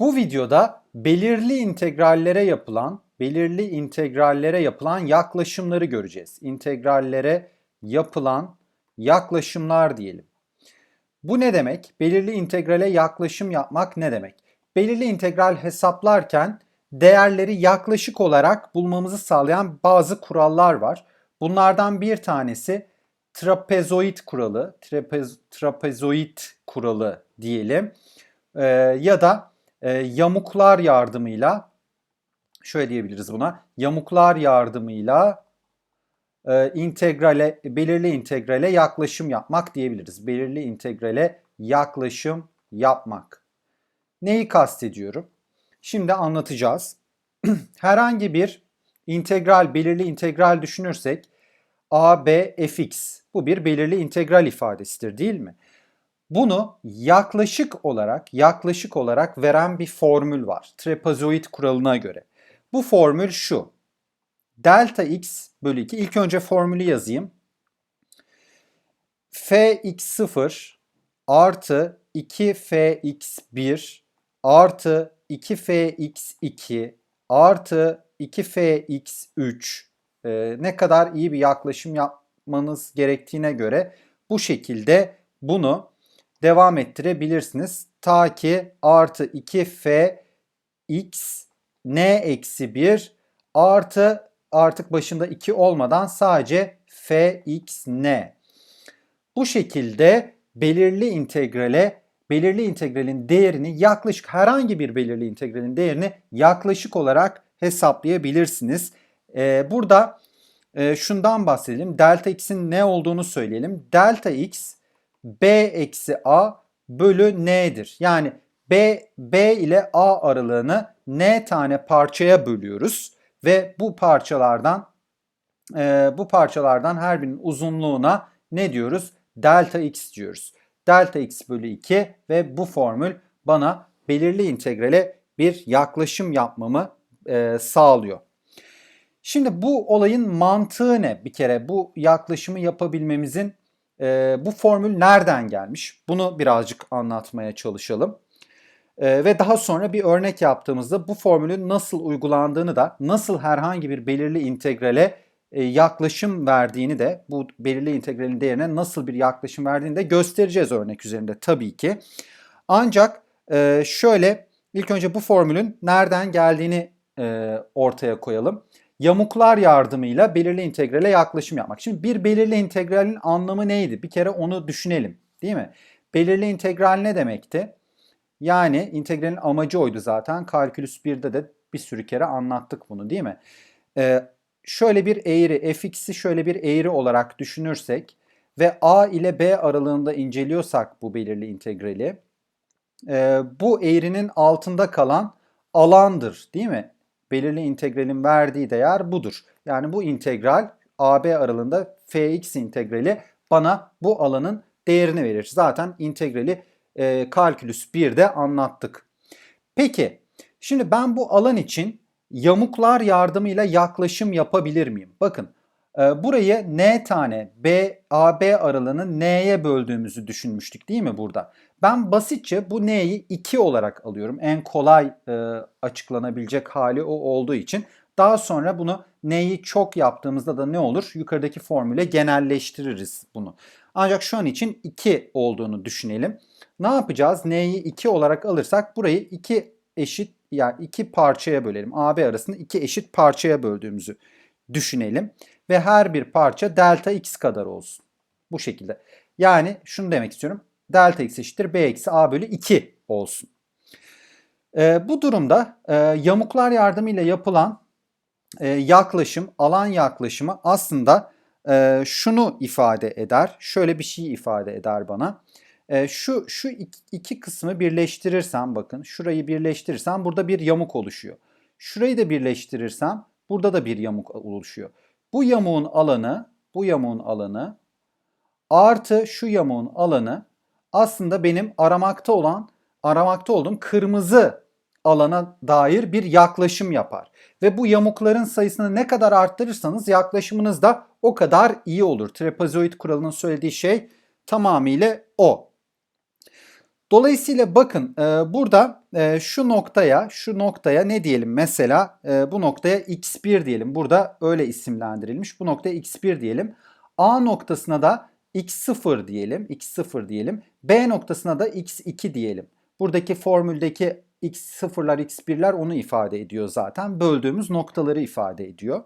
Bu videoda belirli integrallere yapılan, belirli integrallere yapılan yaklaşımları göreceğiz. İntegrallere yapılan yaklaşımlar diyelim. Bu ne demek? Belirli integrale yaklaşım yapmak ne demek? Belirli integral hesaplarken değerleri yaklaşık olarak bulmamızı sağlayan bazı kurallar var. Bunlardan bir tanesi trapezoid kuralı, trapez, trapezoid kuralı diyelim. Ee, ya da e, yamuklar yardımıyla şöyle diyebiliriz buna. Yamuklar yardımıyla e, integrale belirli integrale yaklaşım yapmak diyebiliriz. Belirli integrale yaklaşım yapmak. Neyi kastediyorum? Şimdi anlatacağız. Herhangi bir integral, belirli integral düşünürsek a, b, fx bu bir belirli integral ifadesidir değil mi? Bunu yaklaşık olarak, yaklaşık olarak veren bir formül var. Trapezoid kuralına göre. Bu formül şu. Delta x bölü 2. İlk önce formülü yazayım. fx0 artı 2fx1 artı 2fx2 artı 2fx3 ee, ne kadar iyi bir yaklaşım yapmanız gerektiğine göre bu şekilde bunu devam ettirebilirsiniz. Ta ki artı 2f x n eksi 1 artı artık başında 2 olmadan sadece f x n. Bu şekilde belirli integrale belirli integralin değerini yaklaşık herhangi bir belirli integralin değerini yaklaşık olarak hesaplayabilirsiniz. Ee, burada e, şundan bahsedelim. Delta x'in ne olduğunu söyleyelim. Delta x b eksi a bölü n'dir. Yani b, b ile a aralığını n tane parçaya bölüyoruz ve bu parçalardan e, bu parçalardan her birinin uzunluğuna ne diyoruz? Delta x diyoruz. Delta x bölü 2 ve bu formül bana belirli integrale bir yaklaşım yapmamı e, sağlıyor. Şimdi bu olayın mantığı ne? Bir kere bu yaklaşımı yapabilmemizin e, bu formül nereden gelmiş? Bunu birazcık anlatmaya çalışalım. E, ve daha sonra bir örnek yaptığımızda bu formülün nasıl uygulandığını da nasıl herhangi bir belirli integrale e, yaklaşım verdiğini de bu belirli integralin değerine nasıl bir yaklaşım verdiğini de göstereceğiz örnek üzerinde tabii ki. Ancak e, şöyle ilk önce bu formülün nereden geldiğini e, ortaya koyalım yamuklar yardımıyla belirli integrale yaklaşım yapmak. Şimdi bir belirli integralin anlamı neydi? Bir kere onu düşünelim değil mi? Belirli integral ne demekti? Yani integralin amacı oydu zaten. Kalkülüs 1'de de bir sürü kere anlattık bunu değil mi? Ee, şöyle bir eğri, fx'i şöyle bir eğri olarak düşünürsek ve a ile b aralığında inceliyorsak bu belirli integrali, e, bu eğrinin altında kalan alandır değil mi? Belirli integralin verdiği değer budur. Yani bu integral AB aralığında fx integrali bana bu alanın değerini verir. Zaten integrali e, kalkülüs 1'de anlattık. Peki şimdi ben bu alan için yamuklar yardımıyla yaklaşım yapabilir miyim? Bakın e, burayı n tane b AB aralığını n'ye böldüğümüzü düşünmüştük değil mi burada? Ben basitçe bu n'yi 2 olarak alıyorum. En kolay e, açıklanabilecek hali o olduğu için. Daha sonra bunu n'yi çok yaptığımızda da ne olur? Yukarıdaki formüle genelleştiririz bunu. Ancak şu an için 2 olduğunu düşünelim. Ne yapacağız? N'yi 2 olarak alırsak burayı 2 eşit yani iki parçaya bölelim. AB arasında iki eşit parçaya böldüğümüzü düşünelim. Ve her bir parça delta x kadar olsun. Bu şekilde. Yani şunu demek istiyorum delta x eşittir b eksi a bölü 2 olsun. E, bu durumda e, yamuklar yardımıyla yapılan e, yaklaşım, alan yaklaşımı aslında e, şunu ifade eder. Şöyle bir şey ifade eder bana. E, şu şu iki, iki kısmı birleştirirsem bakın şurayı birleştirirsem burada bir yamuk oluşuyor. Şurayı da birleştirirsem burada da bir yamuk oluşuyor. Bu yamuğun alanı, bu yamuğun alanı artı şu yamuğun alanı aslında benim aramakta olan, aramakta olduğum kırmızı alana dair bir yaklaşım yapar. Ve bu yamukların sayısını ne kadar arttırırsanız yaklaşımınız da o kadar iyi olur. Trapezoid kuralının söylediği şey tamamıyla o. Dolayısıyla bakın e, burada e, şu noktaya şu noktaya ne diyelim mesela e, bu noktaya x1 diyelim. Burada öyle isimlendirilmiş. Bu noktaya x1 diyelim. A noktasına da x0 diyelim. x0 diyelim. B noktasına da x2 diyelim. Buradaki formüldeki x0'lar x1'ler onu ifade ediyor zaten. Böldüğümüz noktaları ifade ediyor.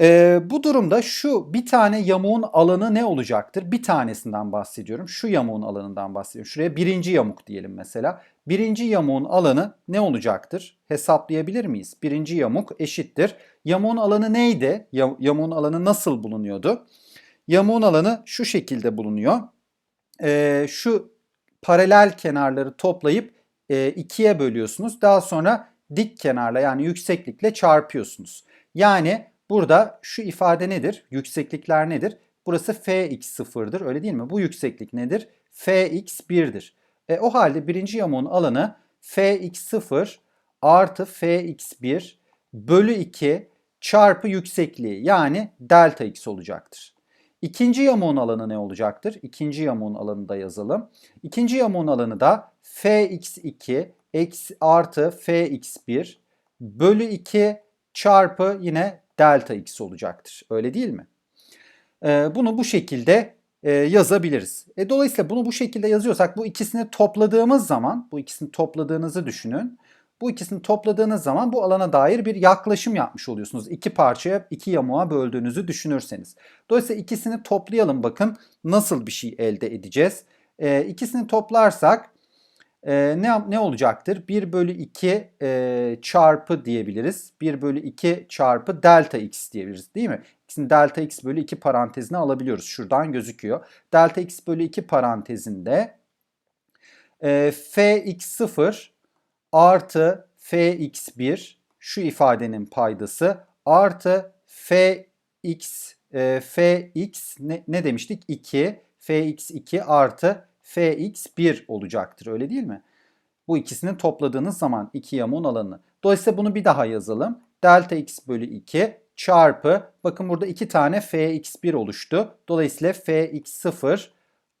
Ee, bu durumda şu bir tane yamuğun alanı ne olacaktır? Bir tanesinden bahsediyorum. Şu yamuğun alanından bahsediyorum. Şuraya birinci yamuk diyelim mesela. Birinci yamuğun alanı ne olacaktır? Hesaplayabilir miyiz? Birinci yamuk eşittir. Yamuğun alanı neydi? Ya, yamuğun alanı nasıl bulunuyordu? Yamuğun alanı şu şekilde bulunuyor. Ee, şu paralel kenarları toplayıp e, ikiye bölüyorsunuz. Daha sonra dik kenarla yani yükseklikle çarpıyorsunuz. Yani Burada şu ifade nedir? Yükseklikler nedir? Burası fx0'dır öyle değil mi? Bu yükseklik nedir? fx1'dir. E, o halde birinci yamuğun alanı fx0 artı fx1 bölü 2 çarpı yüksekliği yani delta x olacaktır. İkinci yamuğun alanı ne olacaktır? İkinci yamuğun alanını da yazalım. İkinci yamuğun alanı da fx2 eksi artı fx1 bölü 2 çarpı yine delta x olacaktır. Öyle değil mi? Ee, bunu bu şekilde e, yazabiliriz. E, dolayısıyla bunu bu şekilde yazıyorsak bu ikisini topladığımız zaman, bu ikisini topladığınızı düşünün. Bu ikisini topladığınız zaman bu alana dair bir yaklaşım yapmış oluyorsunuz. İki parçaya, iki yamuğa böldüğünüzü düşünürseniz. Dolayısıyla ikisini toplayalım bakın nasıl bir şey elde edeceğiz. E, ikisini toplarsak e, ne, ne olacaktır? 1 bölü 2 e, çarpı diyebiliriz. 1 bölü 2 çarpı delta x diyebiliriz değil mi? İkisini delta x bölü 2 parantezine alabiliyoruz. Şuradan gözüküyor. Delta x bölü 2 parantezinde e, fx0 artı fx1 şu ifadenin paydası artı fx e, fx ne, ne demiştik? 2 fx2 artı fx1 olacaktır öyle değil mi? Bu ikisini topladığınız zaman iki yamuğun alanını. Dolayısıyla bunu bir daha yazalım. Delta x bölü 2 çarpı bakın burada iki tane fx1 oluştu. Dolayısıyla fx0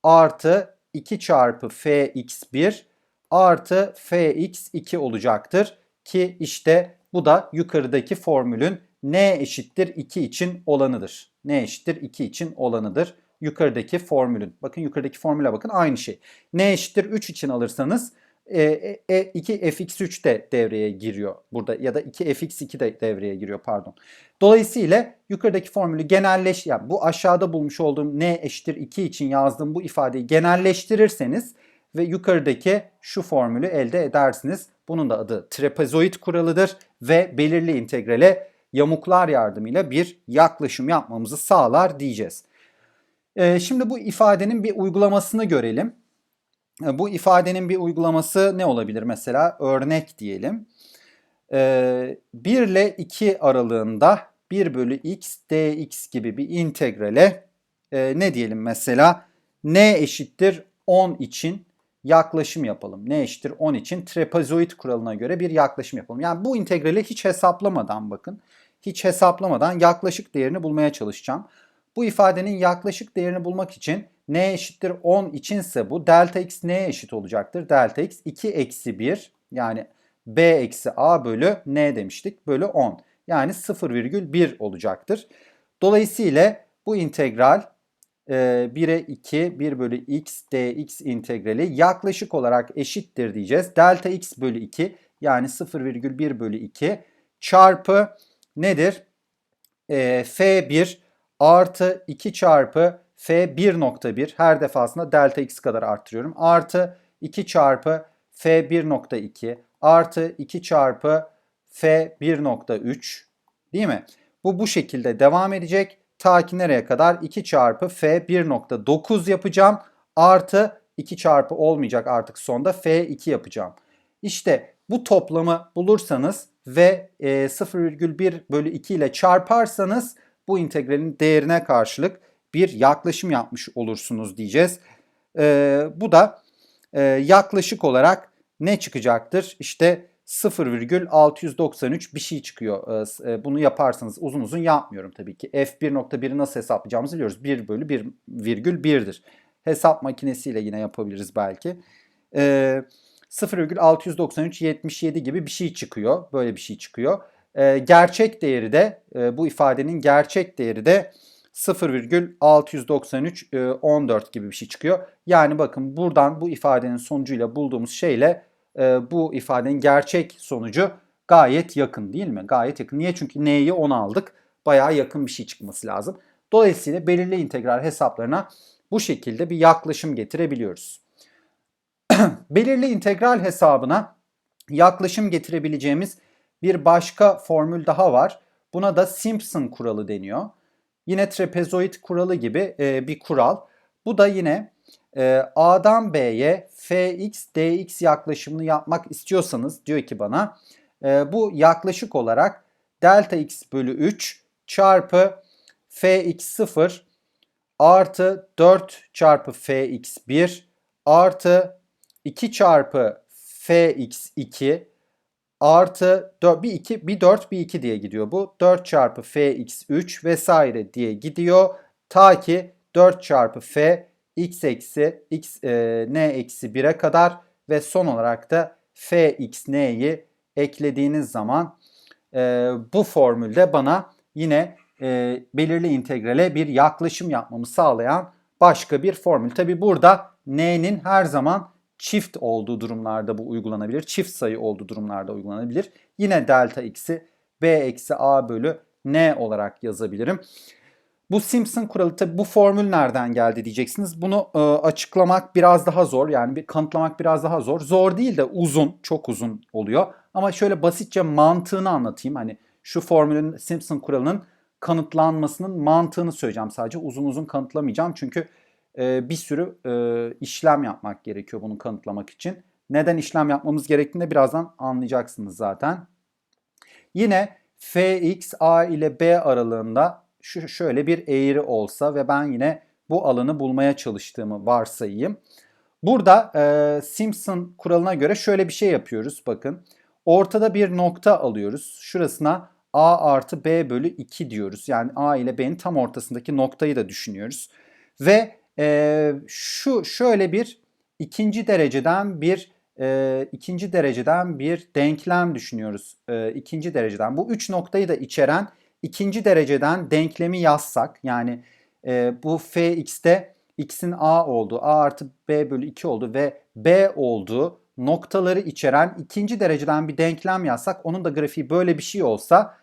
artı 2 çarpı fx1 artı fx2 olacaktır. Ki işte bu da yukarıdaki formülün n eşittir 2 için olanıdır. n eşittir 2 için olanıdır yukarıdaki formülün. Bakın yukarıdaki formüle bakın aynı şey. N eşittir 3 için alırsanız e, e, 2 fx3 de devreye giriyor burada ya da 2 fx2 de devreye giriyor pardon. Dolayısıyla yukarıdaki formülü genelleş yani bu aşağıda bulmuş olduğum n eşittir 2 için yazdığım bu ifadeyi genelleştirirseniz ve yukarıdaki şu formülü elde edersiniz. Bunun da adı trapezoid kuralıdır ve belirli integrale yamuklar yardımıyla bir yaklaşım yapmamızı sağlar diyeceğiz. Ee, şimdi bu ifadenin bir uygulamasını görelim. Ee, bu ifadenin bir uygulaması ne olabilir mesela? Örnek diyelim. 1 ee, ile 2 aralığında 1 bölü x dx gibi bir integrale e, ne diyelim mesela? n eşittir 10 için yaklaşım yapalım. n eşittir 10 için trapezoid kuralına göre bir yaklaşım yapalım. Yani bu integrali hiç hesaplamadan bakın. Hiç hesaplamadan yaklaşık değerini bulmaya çalışacağım. Bu ifadenin yaklaşık değerini bulmak için n eşittir 10 içinse bu delta x neye eşit olacaktır? Delta x 2 eksi 1 yani b eksi a bölü n demiştik bölü 10. Yani 0,1 olacaktır. Dolayısıyla bu integral 1'e 2 1 bölü x dx integrali yaklaşık olarak eşittir diyeceğiz. Delta x bölü 2 yani 0,1 bölü 2 çarpı nedir? E, f1 artı 2 çarpı f1.1 her defasında delta x kadar arttırıyorum. Artı 2 çarpı f1.2 artı 2 çarpı f1.3 değil mi? Bu bu şekilde devam edecek. Ta ki nereye kadar? 2 çarpı f1.9 yapacağım. Artı 2 çarpı olmayacak artık sonda f2 yapacağım. İşte bu toplamı bulursanız ve 0,1 bölü 2 ile çarparsanız bu integralin değerine karşılık bir yaklaşım yapmış olursunuz diyeceğiz. E, bu da e, yaklaşık olarak ne çıkacaktır? İşte 0,693 bir şey çıkıyor. E, bunu yaparsanız uzun uzun yapmıyorum tabii ki. F1.1'i nasıl hesaplayacağımızı biliyoruz. 1 bölü 1,1'dir. Hesap makinesiyle yine yapabiliriz belki. e, 0,69377 gibi bir şey çıkıyor. Böyle bir şey çıkıyor. E, gerçek değeri de e, bu ifadenin gerçek değeri de 0,693 e, 14 gibi bir şey çıkıyor. Yani bakın buradan bu ifadenin sonucuyla bulduğumuz şeyle e, bu ifadenin gerçek sonucu gayet yakın değil mi? Gayet yakın. Niye? Çünkü n'yi 10 aldık. Bayağı yakın bir şey çıkması lazım. Dolayısıyla belirli integral hesaplarına bu şekilde bir yaklaşım getirebiliyoruz. belirli integral hesabına yaklaşım getirebileceğimiz bir başka formül daha var. Buna da Simpson kuralı deniyor. Yine trapezoid kuralı gibi e, bir kural. Bu da yine e, A'dan B'ye fx dx yaklaşımını yapmak istiyorsanız diyor ki bana e, bu yaklaşık olarak delta x bölü 3 çarpı fx0 artı 4 çarpı fx1 artı 2 çarpı fx2 artı 4, bir 2 bir 4 bir 2 diye gidiyor bu. 4 çarpı fx3 vesaire diye gidiyor. Ta ki 4 çarpı f x eksi x e, n eksi 1'e kadar ve son olarak da fx n'yi eklediğiniz zaman e, bu formülde bana yine e, belirli integrale bir yaklaşım yapmamı sağlayan başka bir formül. Tabi burada n'nin her zaman çift olduğu durumlarda bu uygulanabilir. Çift sayı olduğu durumlarda uygulanabilir. Yine delta x'i b eksi a bölü n olarak yazabilirim. Bu Simpson kuralı tabi bu formül nereden geldi diyeceksiniz. Bunu e, açıklamak biraz daha zor. Yani bir kanıtlamak biraz daha zor. Zor değil de uzun, çok uzun oluyor. Ama şöyle basitçe mantığını anlatayım. Hani şu formülün Simpson kuralının kanıtlanmasının mantığını söyleyeceğim sadece. Uzun uzun kanıtlamayacağım çünkü e, bir sürü e, işlem yapmak gerekiyor bunu kanıtlamak için. Neden işlem yapmamız gerektiğini de birazdan anlayacaksınız zaten. Yine fx a ile b aralığında şu şöyle bir eğri olsa ve ben yine bu alanı bulmaya çalıştığımı varsayayım. Burada e, Simpson kuralına göre şöyle bir şey yapıyoruz bakın. Ortada bir nokta alıyoruz. Şurasına a artı b bölü 2 diyoruz. Yani a ile b'nin tam ortasındaki noktayı da düşünüyoruz. Ve e, şu şöyle bir ikinci dereceden bir e, ikinci dereceden bir denklem düşünüyoruz. E, ikinci dereceden. Bu üç noktayı da içeren ikinci dereceden denklemi yazsak yani e, bu fx'te x'in a olduğu, a artı b bölü 2 oldu ve b olduğu noktaları içeren ikinci dereceden bir denklem yazsak onun da grafiği böyle bir şey olsa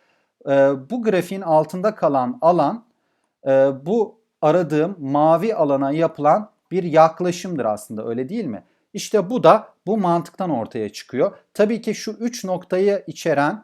e, bu grafiğin altında kalan alan e, bu aradığım mavi alana yapılan bir yaklaşımdır aslında öyle değil mi? İşte bu da bu mantıktan ortaya çıkıyor. Tabii ki şu üç noktayı içeren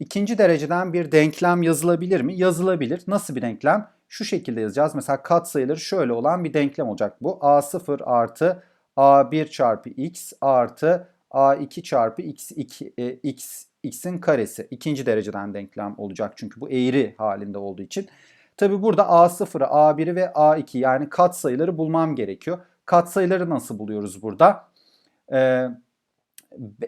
ikinci dereceden bir denklem yazılabilir mi? Yazılabilir. Nasıl bir denklem? Şu şekilde yazacağız. Mesela katsayıları şöyle olan bir denklem olacak bu. A0 artı A1 çarpı X artı A2 çarpı X2 e, X X'in karesi. ikinci dereceden denklem olacak çünkü bu eğri halinde olduğu için. Tabi burada A0'ı, A1'i ve A2 yani katsayıları bulmam gerekiyor. Katsayıları nasıl buluyoruz burada? Ee,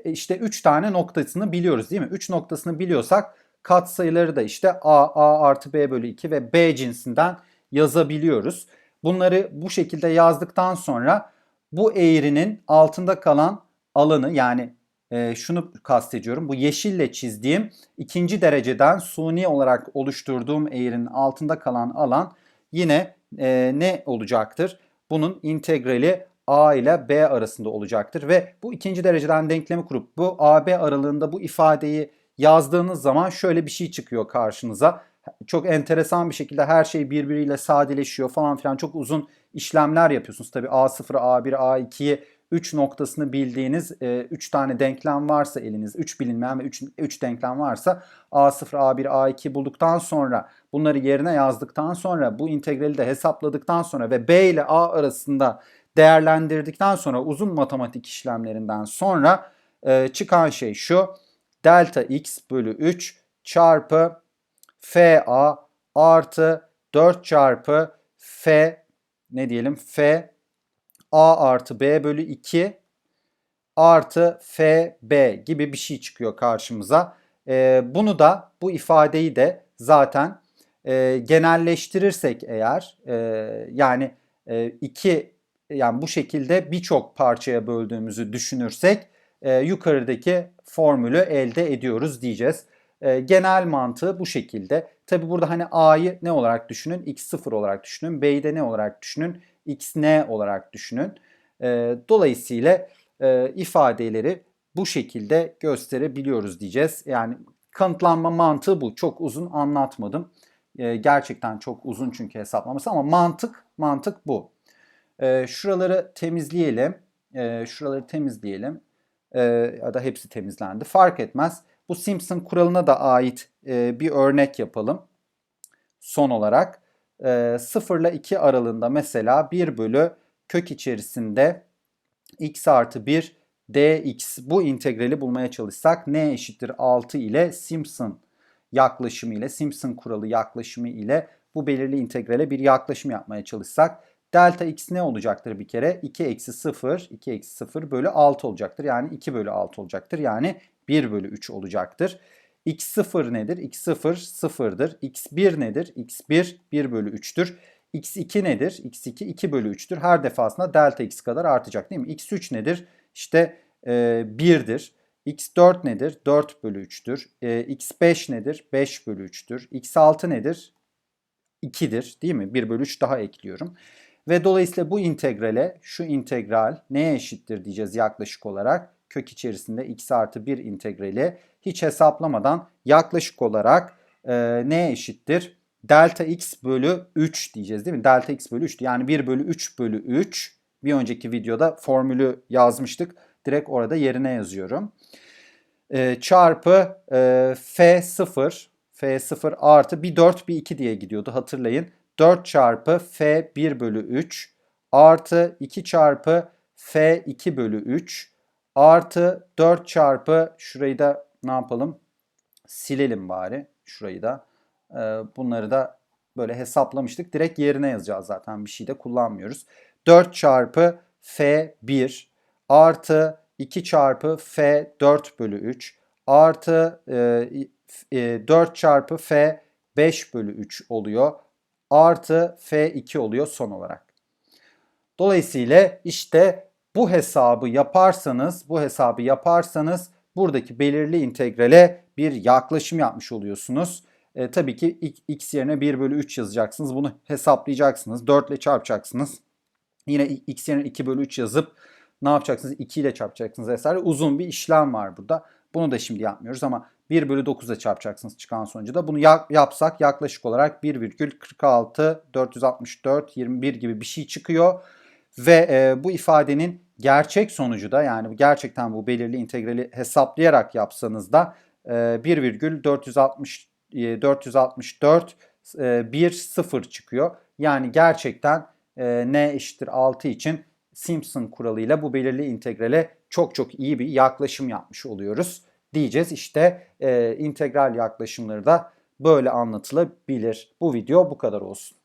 işte 3 tane noktasını biliyoruz değil mi? 3 noktasını biliyorsak katsayıları da işte A, A artı B bölü 2 ve B cinsinden yazabiliyoruz. Bunları bu şekilde yazdıktan sonra bu eğrinin altında kalan alanı yani e, şunu kastediyorum. Bu yeşille çizdiğim ikinci dereceden suni olarak oluşturduğum eğrinin altında kalan alan yine e, ne olacaktır? Bunun integrali a ile b arasında olacaktır ve bu ikinci dereceden denklemi kurup bu a-b aralığında bu ifadeyi yazdığınız zaman şöyle bir şey çıkıyor karşınıza. Çok enteresan bir şekilde her şey birbiriyle sadeleşiyor falan filan çok uzun işlemler yapıyorsunuz. Tabi A0'ı, A1'i, A2'yi 3 noktasını bildiğiniz 3 e, tane denklem varsa eliniz 3 bilinmeyen ve 3, 3 denklem varsa A0, A1, A2 bulduktan sonra bunları yerine yazdıktan sonra bu integrali de hesapladıktan sonra ve B ile A arasında değerlendirdikten sonra uzun matematik işlemlerinden sonra e, çıkan şey şu. Delta x bölü 3 çarpı FA artı 4 çarpı F ne diyelim F A artı B bölü 2 artı FB gibi bir şey çıkıyor karşımıza. E, bunu da bu ifadeyi de zaten e, genelleştirirsek eğer e, yani e, 2 yani bu şekilde birçok parçaya böldüğümüzü düşünürsek e, yukarıdaki formülü elde ediyoruz diyeceğiz. E, genel mantığı bu şekilde. Tabi burada hani A'yı ne olarak düşünün? X0 olarak düşünün. B'yi de ne olarak düşünün? XN olarak düşünün. E, dolayısıyla e, ifadeleri bu şekilde gösterebiliyoruz diyeceğiz. Yani kanıtlanma mantığı bu. Çok uzun anlatmadım. E, gerçekten çok uzun çünkü hesaplaması ama mantık mantık bu. E, şuraları temizleyelim. E, şuraları temizleyelim. E, ya da hepsi temizlendi. Fark etmez. Bu Simpson kuralına da ait e, bir örnek yapalım. Son olarak e, 0 ile 2 aralığında mesela 1 bölü kök içerisinde x artı 1 dx bu integrali bulmaya çalışsak n eşittir 6 ile Simpson yaklaşımı ile Simpson kuralı yaklaşımı ile bu belirli integrale bir yaklaşım yapmaya çalışsak delta x ne olacaktır bir kere? 2 eksi 0, 2 eksi 0 bölü 6 olacaktır. Yani 2 bölü 6 olacaktır. Yani 1 bölü 3 olacaktır. x0 nedir? x0 sıfırdır. x1 nedir? x1 1 bölü 3'tür. x2 nedir? x2 2 bölü 3'tür. Her defasında delta x kadar artacak değil mi? x3 nedir? İşte e, 1'dir. x4 nedir? 4 bölü 3'tür. E, x5 nedir? 5 bölü 3'tür. x6 nedir? 2'dir değil mi? 1 bölü 3 daha ekliyorum. Ve dolayısıyla bu integrale şu integral neye eşittir diyeceğiz yaklaşık olarak. Kök içerisinde x artı 1 integrali hiç hesaplamadan yaklaşık olarak e, neye eşittir? Delta x bölü 3 diyeceğiz değil mi? Delta x bölü 3 yani 1 bölü 3 bölü 3 bir önceki videoda formülü yazmıştık. Direkt orada yerine yazıyorum. E, çarpı e, f0 f0 artı bir 4 bir 2 diye gidiyordu hatırlayın. 4 çarpı f 1 bölü 3 artı 2 çarpı f 2 bölü 3 artı 4 çarpı şurayı da ne yapalım? Silelim bari şurayı da. Ee, bunları da böyle hesaplamıştık. Direkt yerine yazacağız zaten bir şey de kullanmıyoruz. 4 çarpı f1 artı 2 çarpı f 4 bölü 3 artı e, 4 çarpı f 5 bölü 3 oluyor artı F2 oluyor son olarak. Dolayısıyla işte bu hesabı yaparsanız, bu hesabı yaparsanız buradaki belirli integrale bir yaklaşım yapmış oluyorsunuz. E, tabii ki x yerine 1 bölü 3 yazacaksınız. Bunu hesaplayacaksınız. 4 ile çarpacaksınız. Yine x yerine 2 bölü 3 yazıp ne yapacaksınız? 2 ile çarpacaksınız vesaire. Uzun bir işlem var burada. Bunu da şimdi yapmıyoruz ama 1 bölü 9'a çarpacaksınız çıkan sonucu da. Bunu yapsak yaklaşık olarak 1,46 464 21 gibi bir şey çıkıyor. Ve e, bu ifadenin gerçek sonucu da yani gerçekten bu belirli integrali hesaplayarak yapsanız da e, 1,460 464 e, 1 0 çıkıyor. Yani gerçekten e, n eşittir 6 için Simpson kuralıyla bu belirli integrale çok çok iyi bir yaklaşım yapmış oluyoruz diyeceğiz. İşte e, integral yaklaşımları da böyle anlatılabilir. Bu video bu kadar olsun.